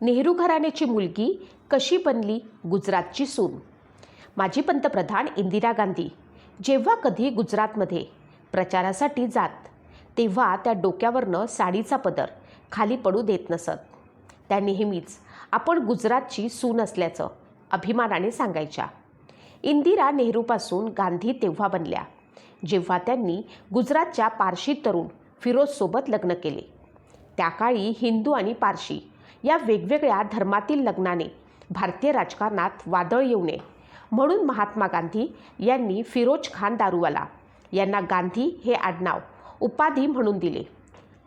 नेहरू घराण्याची मुलगी कशी बनली गुजरातची सून? माजी पंतप्रधान इंदिरा गांधी जेव्हा कधी गुजरातमध्ये प्रचारासाठी जात तेव्हा त्या डोक्यावरनं साडीचा पदर खाली पडू देत नसत. त्या नेहमीच आपण गुजरातची सून असल्याचं अभिमानाने सांगायच्या. इंदिरा नेहरूपासून गांधी तेव्हा बनल्या जेव्हा त्यांनी गुजरातच्या पारशी तरुण फिरोजसोबत लग्न केले. त्या काळी हिंदू आणि पारशी या वेगवेगळ्या धर्मातील लग्नाने भारतीय राजकारणात वादळ येऊ नये. म्हणून महात्मा गांधी यांनी फिरोज खान दारूवाला यांना गांधी हे आडनाव उपाधी म्हणून दिले.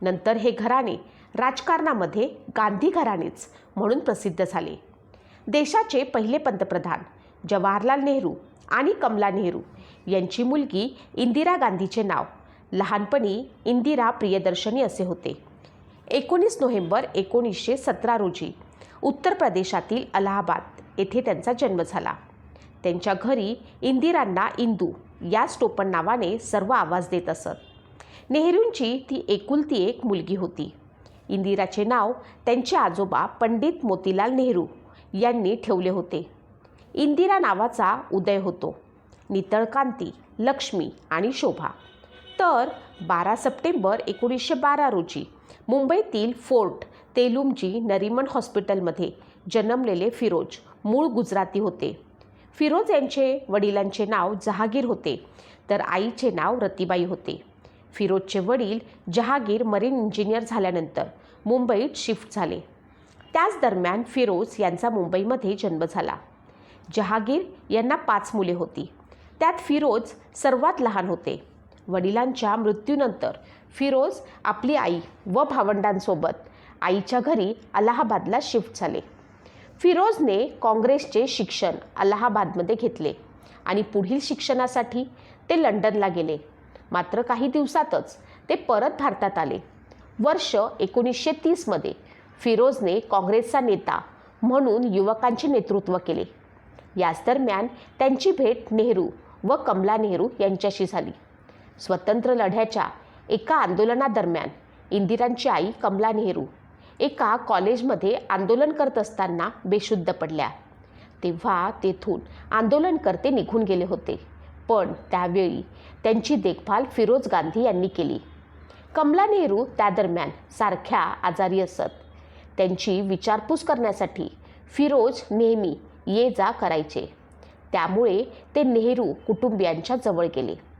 नंतर हे घराणे राजकारणामध्ये गांधी घराणेच म्हणून प्रसिद्ध झाले. देशाचे पहिले पंतप्रधान जवाहरलाल नेहरू आणि कमला नेहरू यांची मुलगी इंदिरा गांधीचे नाव लहानपणी इंदिरा प्रियदर्शनी असे होते. एकोणीस नोव्हेंबर एकोणीसशे सतरा रोजी उत्तर प्रदेशातील अलाहाबाद येथे त्यांचा जन्म झाला. त्यांच्या घरी इंदिरांना इंदू याच टोपण नावाने सर्व आवाज देत असत. नेहरूंची ती एकुलती एक मुलगी होती. इंदिराचे नाव त्यांचे आजोबा पंडित मोतीलाल नेहरू यांनी ठेवले होते. इंदिरा नावाचा उदय होतो. नितळकांती लक्ष्मी आणि शोभा. तर बारा सप्टेंबर एकोणीसशे बारा रोजी मुंबईतील फोर्ट तेलुमजी नरिमन हॉस्पिटलमध्ये जन्मलेले फिरोज मूळ गुजराती होते. फिरोज यांचे वडिलांचे नाव जहागीर होते तर आईचे नाव रतीबाई होते. फिरोजचे वडील जहागीर मरीन इंजिनियर झाल्यानंतर मुंबईत शिफ्ट झाले. त्याच दरम्यान फिरोज यांचा मुंबईमध्ये जन्म झाला. जहागीर यांना पाच मुले होती. त्यात फिरोज सर्वात लहान होते. वडिलांच्या मृत्यूनंतर फिरोज आपली आई व भावंडांसोबत आईच्या घरी अलाहाबादला शिफ्ट झाले. फिरोजने काँग्रेसचे शिक्षण अलाहाबादमध्ये घेतले आणि पुढील शिक्षणासाठी ते लंडनला गेले. मात्र काही दिवसातच ते परत भारतात आले. वर्ष एकोणीसशे तीसमध्ये फिरोजने काँग्रेसचा नेता म्हणून युवकांचे नेतृत्व केले. याच दरम्यान त्यांची भेट नेहरू व कमला नेहरू यांच्याशी झाली. स्वतंत्र लढ्याच्या एका आंदोलनादरम्यान इंदिरांची आई कमला नेहरू एका कॉलेजमध्ये आंदोलन करत असताना बेशुद्ध पडल्या. तेव्हा तेथून आंदोलनकर्ते निघून गेले होते. पण त्यावेळी त्यांची देखभाल फिरोज गांधी यांनी केली. कमला नेहरू त्या दरम्यान सारख्या आजारी असत. त्यांची विचारपूस करण्यासाठी फिरोज नेहमी ये जा करायचे. त्यामुळे ते नेहरू कुटुंबियांच्या जवळ गेले.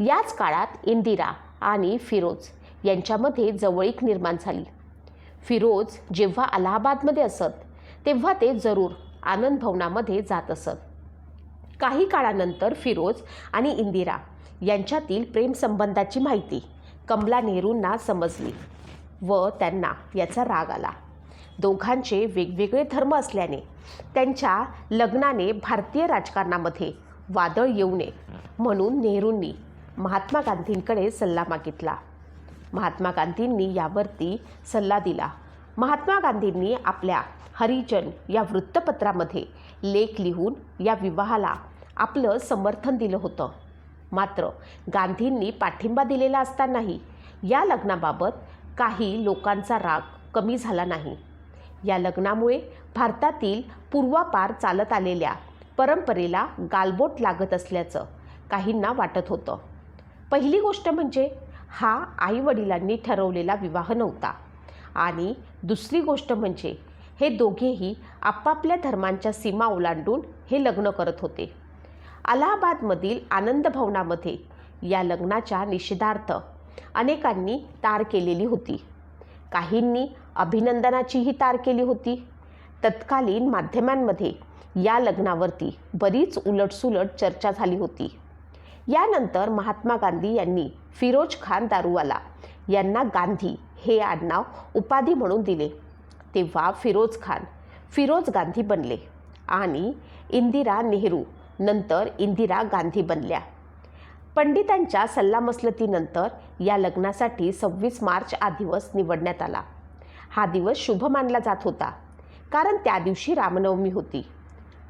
याच काळात इंदिरा आणि फिरोज यांच्यामध्ये जवळीक निर्माण झाली. फिरोज जेव्हा अलाहाबादमध्ये असत तेव्हा ते जरूर आनंद भवनामध्ये जात असत. काही काळानंतर फिरोज आणि इंदिरा यांच्यातील प्रेमसंबंधाची माहिती कमला नेहरूंना समजली व त्यांना याचा राग आला. दोघांचे वेगवेगळे धर्म असल्याने त्यांच्या लग्नाने भारतीय राजकारणामध्ये वादळ येऊ नये म्हणून नेहरूंनी महात्मा गांधींकडे सल्ला मागितला. महात्मा गांधींनी यावरती सल्ला दिला. महात्मा गांधींनी आपल्या हरिजन या वृत्तपत्रामध्ये लेख लिहून या विवाहाला आपलं समर्थन दिलं होतं. मात्र गांधींनी पाठिंबा दिलेला असतानाही या लग्नाबाबत काही लोकांचा राग कमी झाला नाही. या लग्नामुळे भारतातील पूर्वापार चालत आलेल्या परंपरेला गालबोट लागत असल्याचं काहींना वाटत होतं. पहिली गोष्ट म्हणजे हा आईवडिलांनी ठरवलेला विवाह नव्हता. आणि दुसरी गोष्ट म्हणजे हे दोघेही आपापल्या धर्मांच्या सीमा ओलांडून हे लग्न करत होते. अलाहाबादमधील आनंद भवनामध्ये या लग्नाच्या निषेधार्थ अनेकांनी तार केलेली होती. काहींनी अभिनंदनाचीही तार केली होती. तत्कालीन माध्यमांमध्ये या लग्नावरती बरीच उलटसुलट चर्चा झाली होती. यानंतर महात्मा गांधी यांनी फिरोज खान दारूवाला यांना गांधी हे आडनाव उपाधी म्हणून दिले. तेव्हा फिरोज खान फिरोज गांधी बनले आणि इंदिरा नेहरू नंतर इंदिरा गांधी बनल्या. पंडितांच्या सल्लामसलतीनंतर या लग्नासाठी सव्वीस मार्च हा दिवस निवडण्यात आला. हा दिवस शुभ मानला जात होता कारण त्या दिवशी रामनवमी होती.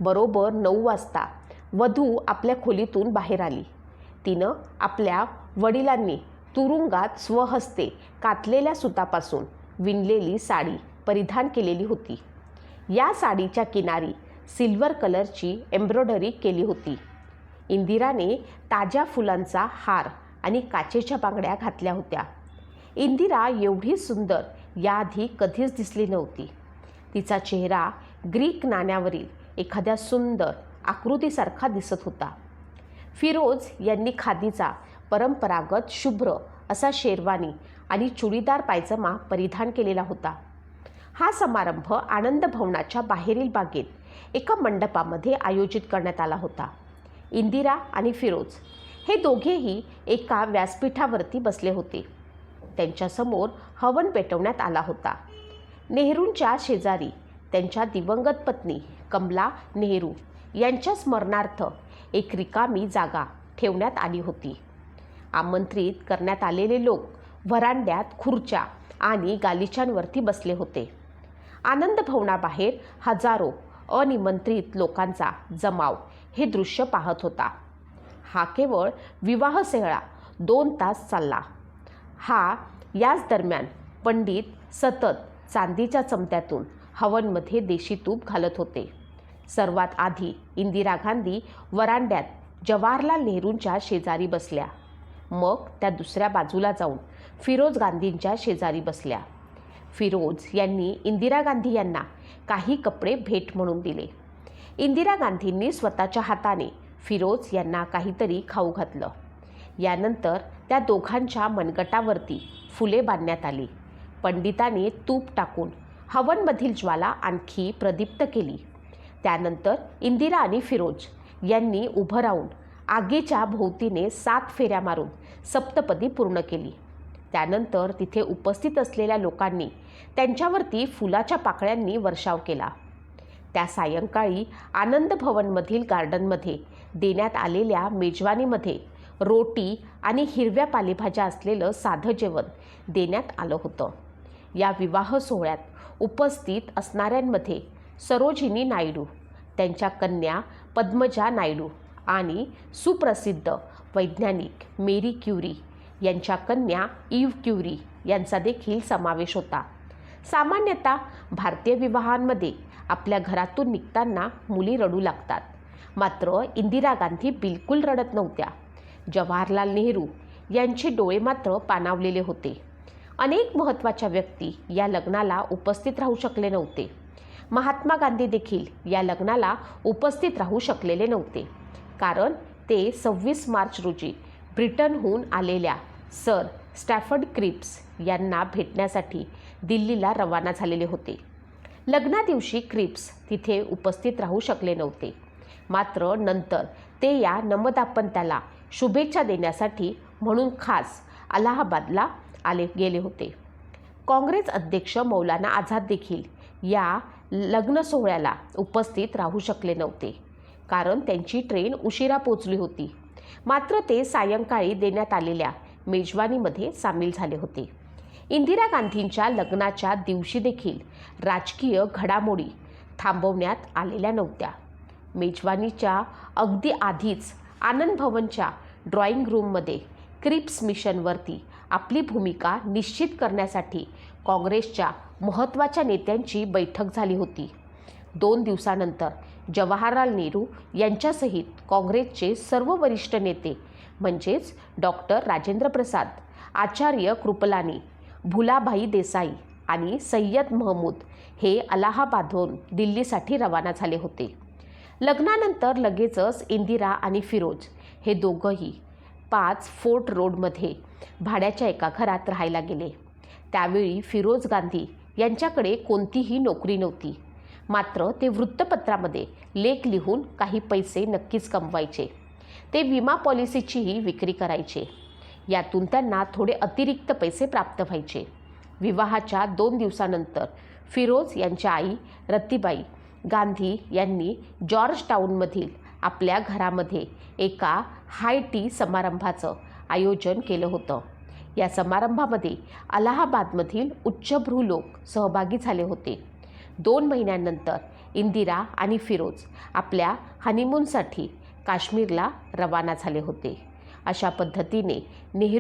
बरोबर नऊ वाजता वधू आपल्या खोलीतून बाहेर आली. तिनं आपल्या वडिलांनी तुरुंगात स्वहस्ते कातलेल्या सुतापासून विणलेली साडी परिधान केलेली होती. या साडीच्या किनारी सिल्वर कलरची एम्ब्रॉयडरी केली होती. इंदिराने ताज्या फुलांचा हार आणि काचेच्या बांगड्या घातल्या होत्या. इंदिरा एवढी सुंदर याआधी कधीच दिसली नव्हती. तिचा चेहरा ग्रीक नाण्यावरील एखाद्या सुंदर आकृतीसारखा दिसत होता. फिरोज यांनी खादीचा परंपरागत शुभ्र असा शेरवानी आणि चुडीदार पायजमा परिधान केलेला होता. हा समारंभ आनंद भवनाच्या बाहेरील बागेत एका मंडपामध्ये आयोजित करण्यात आला होता. इंदिरा आणि फिरोज हे दोघेही एका व्यासपीठावरती बसले होते. त्यांच्यासमोर हवन पेटवण्यात आला होता. नेहरूंच्या शेजारी त्यांच्या दिवंगत पत्नी कमला नेहरू यांच्या स्मरणार्थ एक रिकामी जागा ठेवण्यात आली होती. आमंत्रित करण्यात आलेले लोक व्हरांड्यात खुर्च्या आणि गालिचांवरती बसले होते. आनंद भवनाबाहेर हजारो अनिमंत्रित लोकांचा जमाव हे दृश्य पाहत होता. हा केवळ विवाह सोहळा दोन तास चालला. हा याच दरम्यान पंडित सतत चांदीच्या चमत्यातून हवनमध्ये देशी तूप घालत होते. सर्वात आधी इंदिरा गांधी वरांड्यात जवाहरलाल नेहरूंच्या शेजारी बसल्या. मग त्या दुसऱ्या बाजूला जाऊन फिरोज गांधींच्या शेजारी बसल्या. फिरोज यांनी इंदिरा गांधी यांना काही कपडे भेट म्हणून दिले. इंदिरा गांधींनी स्वतःच्या हाताने फिरोज यांना काहीतरी खाऊ घातलं. यानंतर त्या दोघांच्या मनगटावरती फुले बांधण्यात आली. पंडिताने तूप टाकून हवनमधील ज्वाला आणखी प्रदीप्त केली. त्यानंतर इंदिरा आणि फिरोज यांनी उभं राहून आगीच्या भोवतीने सात फेऱ्या मारून सप्तपदी पूर्ण केली. त्यानंतर तिथे उपस्थित असलेल्या लोकांनी त्यांच्यावरती फुलाच्या पाकळ्यांनी वर्षाव केला. त्या सायंकाळी आनंद भवनमधील गार्डनमध्ये देण्यात आलेल्या मेजवानीमध्ये रोटी आणि हिरव्या पालेभाज्या असलेलं साधं जेवण देण्यात आलं होतं. या विवाह सोहळ्यात उपस्थित असणाऱ्यांमध्ये सरोजिनी नायडू त्यांच्या कन्या पद्मजा नायडू आणि सुप्रसिद्ध वैज्ञानिक मेरी क्युरी यांच्या कन्या इव क्युरी यांचा देखील समावेश होता. सामान्यतः भारतीय विवाहांमध्ये आपल्या घरातून निघताना मुली रडू लागतात. मात्र इंदिरा गांधी बिलकुल रडत नव्हत्या. जवाहरलाल नेहरू यांचे डोळे मात्र पाणावलेले होते. अनेक महत्त्वाच्या व्यक्ती या लग्नाला उपस्थित राहू शकले नव्हते. महात्मा गांधी देखील या लग्नाला उपस्थित राहू शकलेले नव्हते. कारण ते सव्वीस मार्च रोजी ब्रिटनहून आलेल्या सर स्टॅफर्ड क्रिप्स यांना भेटण्यासाठी दिल्लीला रवाना झालेले होते. लग्नादिवशी क्रिप्स तिथे उपस्थित राहू शकले नव्हते. मात्र नंतर ते या नमदापंत्याला शुभेच्छा देण्यासाठी म्हणून खास अलाहाबादला आले गेले होते. काँग्रेस अध्यक्ष मौलाना आझाद देखील या लग्न सोहळ्याला उपस्थित राहू शकले नव्हते. कारण त्यांची ट्रेन उशिरा पोचली होती. मात्र ते सायंकाळी देण्यात आलेल्या मेजवानीमध्ये सामील झाले होते. इंदिरा गांधींच्या लग्नाच्या दिवशी देखील राजकीय घडामोडी थांबवण्यात आलेल्या नव्हत्या. मेजवानीच्या अगदी आधीच आनंद भवनच्या ड्रॉइंग रूममध्ये क्रिप्स मिशनवरती आपली भूमिका निश्चित करण्यासाठी काँग्रेसच्या महत्त्वाच्या नेत्यांची बैठक झाली होती. दोन दिवसानंतर जवाहरलाल नेहरू यांच्यासहित काँग्रेसचे सर्व वरिष्ठ नेते म्हणजेच डॉक्टर राजेंद्र प्रसाद आचार्य कृपलानी भुलाभाई देसाई आणि सय्यद महमूद हे अलाहाबादहून दिल्लीसाठी रवाना झाले होते. लग्नानंतर लगेचच इंदिरा आणि फिरोज हे दोघंही पाच फोर्ट रोडमध्ये भाड्याच्या एका घरात राहायला गेले. त्यावेळी फिरोज गांधी यांच्याकडे कोणतीही नोकरी नव्हती. मात्र ते वृत्तपत्रामध्ये लेख लिहून काही पैसे नक्कीच कमवायचे. ते विमा पॉलिसीचीही विक्री करायचे. यातून त्यांना थोडे अतिरिक्त पैसे प्राप्त व्हायचे. विवाहाच्या दोन दिवसानंतर फिरोज यांच्या आई रतीबाई गांधी यांनी जॉर्ज टाऊनमधील आपल्या घरामध्ये एका हाय टी समारंभाचं आयोजन केलं होतं. या समारंभामध्ये अलाहाबादमधील उच्चभ्रू लोक सहभागी झाले होते. दोन महिन्यानंतर इंदिरा आणि फिरोज आपल्या हनीमूनसाठी काश्मीरला रवाना झाले होते. अशा पद्धतीने नेहरू